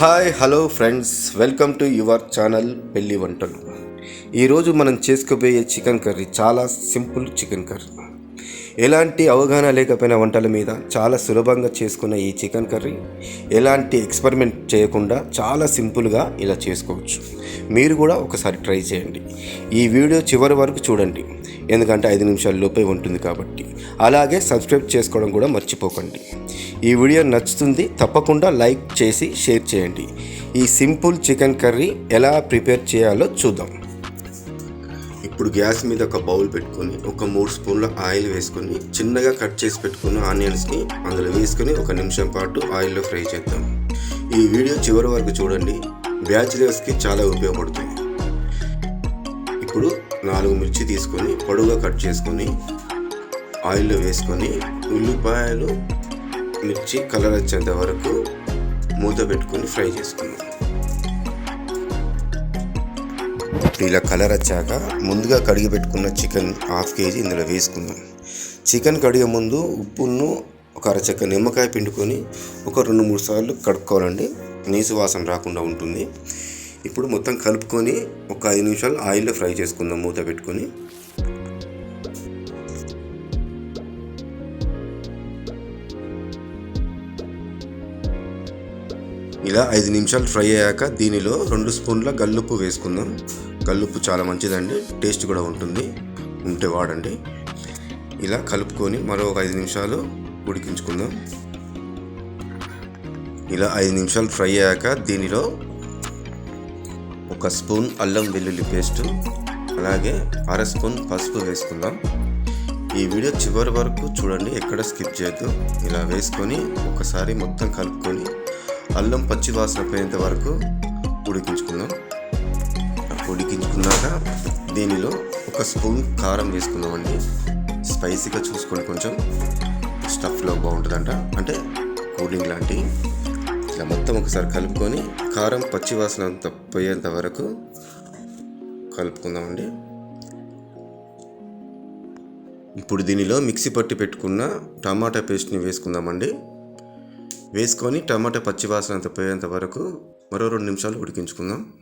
Hi hello friends. Welcome to your channel పెళ్ళి వంటలు. ఈరోజు మనం చేసుకోబోయే చికెన్ కర్రీ చాలా సింపుల్ చికెన్ కర్రీ. ఎలాంటి అవగాహన లేకపోయిన వంటల మీద చాలా సులభంగా చేసుకున్న ఈ చికెన్ కర్రీ ఎలాంటి ఎక్స్పెరిమెంట్ చేయకుండా చాలా సింపుల్గా ఇలా చేసుకోవచ్చు. మీరు కూడా ఒకసారి ట్రై చేయండి. ఈ వీడియో చివరి వరకు చూడండి. ఎందుకంటే ఐదు నిమిషాల లోపే ఉంటుంది కాబట్టి. అలాగే సబ్స్క్రైబ్ చేసుకోవడం కూడా మర్చిపోకండి. ఈ వీడియో నచ్చుతుంది తప్పకుండా లైక్ చేసి షేర్ చేయండి. ఈ సింపుల్ చికెన్ కర్రీ ఎలా ప్రిపేర్ చేయాలో చూద్దాం. ఇప్పుడు గ్యాస్ మీద ఒక బౌల్ పెట్టుకొని ఒక మూడు స్పూన్ల ఆయిల్ వేసుకొని చిన్నగా కట్ చేసి పెట్టుకున్న ఆనియన్స్ని అందులో వేసుకొని ఒక నిమిషం పాటు ఆయిల్లో ఫ్రై చేద్దాం. ఈ వీడియో చివరి వరకు చూడండి. బ్యాచిలర్స్కి చాలా ఉపయోగపడుతుంది. ఇప్పుడు నాలుగు మిర్చి తీసుకొని పొడవుగా కట్ చేసుకొని ఆయిల్లో వేసుకొని ఉల్లిపాయలు మిర్చి కలర్ వచ్చేంత వరకు మూత పెట్టుకొని ఫ్రై చేసుకుందాం. ఇలా కలర్ వచ్చాక ముందుగా కడిగి పెట్టుకున్న చికెన్ హాఫ్ కేజీ ఇందులో వేసుకుందాం. చికెన్ కడిగే ముందు ఉప్పును ఒక అరచక్క నిమ్మకాయ పిండుకొని ఒక రెండు మూడు సార్లు కడుక్కోవాలండి. నీసు వాసన రాకుండా ఉంటుంది. ఇప్పుడు మొత్తం కలుపుకొని ఒక ఐదు నిమిషాలు ఆయిల్లో ఫ్రై చేసుకుందాం మూత పెట్టుకొని. ఇలా ఐదు నిమిషాలు ఫ్రై అయ్యాక దీనిలో రెండు స్పూన్ల గల్లుప్పు వేసుకుందాం. గల్లుప్పు చాలా మంచిదండి టేస్ట్ కూడా ఉంటుంది. ఉంటే వాడండి. ఇలా కలుపుకొని మరో ఒక ఐదు నిమిషాలు ఉడికించుకుందాం. ఇలా ఐదు నిమిషాలు ఫ్రై అయ్యాక దీనిలో ఒక స్పూన్ అల్లం వెల్లుల్లి పేస్ట్ అలాగే అర స్పూన్ పసుపు వేసుకుందాం. ఈ వీడియో చివరి వరకు చూడండి ఎక్కడ స్కిప్ చేయొద్దు. ఇలా వేసుకొని ఒకసారి మొత్తం కలుపుకొని అల్లం పచ్చి వాసన పోయేంత వరకు ఉడికించుకుందాం. ఉడికించుకున్నాక దీనిలో ఒక స్పూన్ కారం వేసుకుందామండి. స్పైసీగా చూసుకోండి కొంచెం. స్టఫ్లో బాగుంటుందంట. అంటే కూలింగ్ లాంటి ఇలా మొత్తం ఒకసారి కలుపుకొని కారం పచ్చి వాసన అంత పోయేంత వరకు కలుపుకుందామండి. ఇప్పుడు దీనిలో మిక్సీ పట్టి పెట్టుకున్న టమాటా పేస్ట్ని వేసుకుందామండి. వేసుకొని టమాటా పచ్చివాసన అంత పోయేంత వరకు మరో రెండు నిమిషాలు ఉడికించుకుందాం.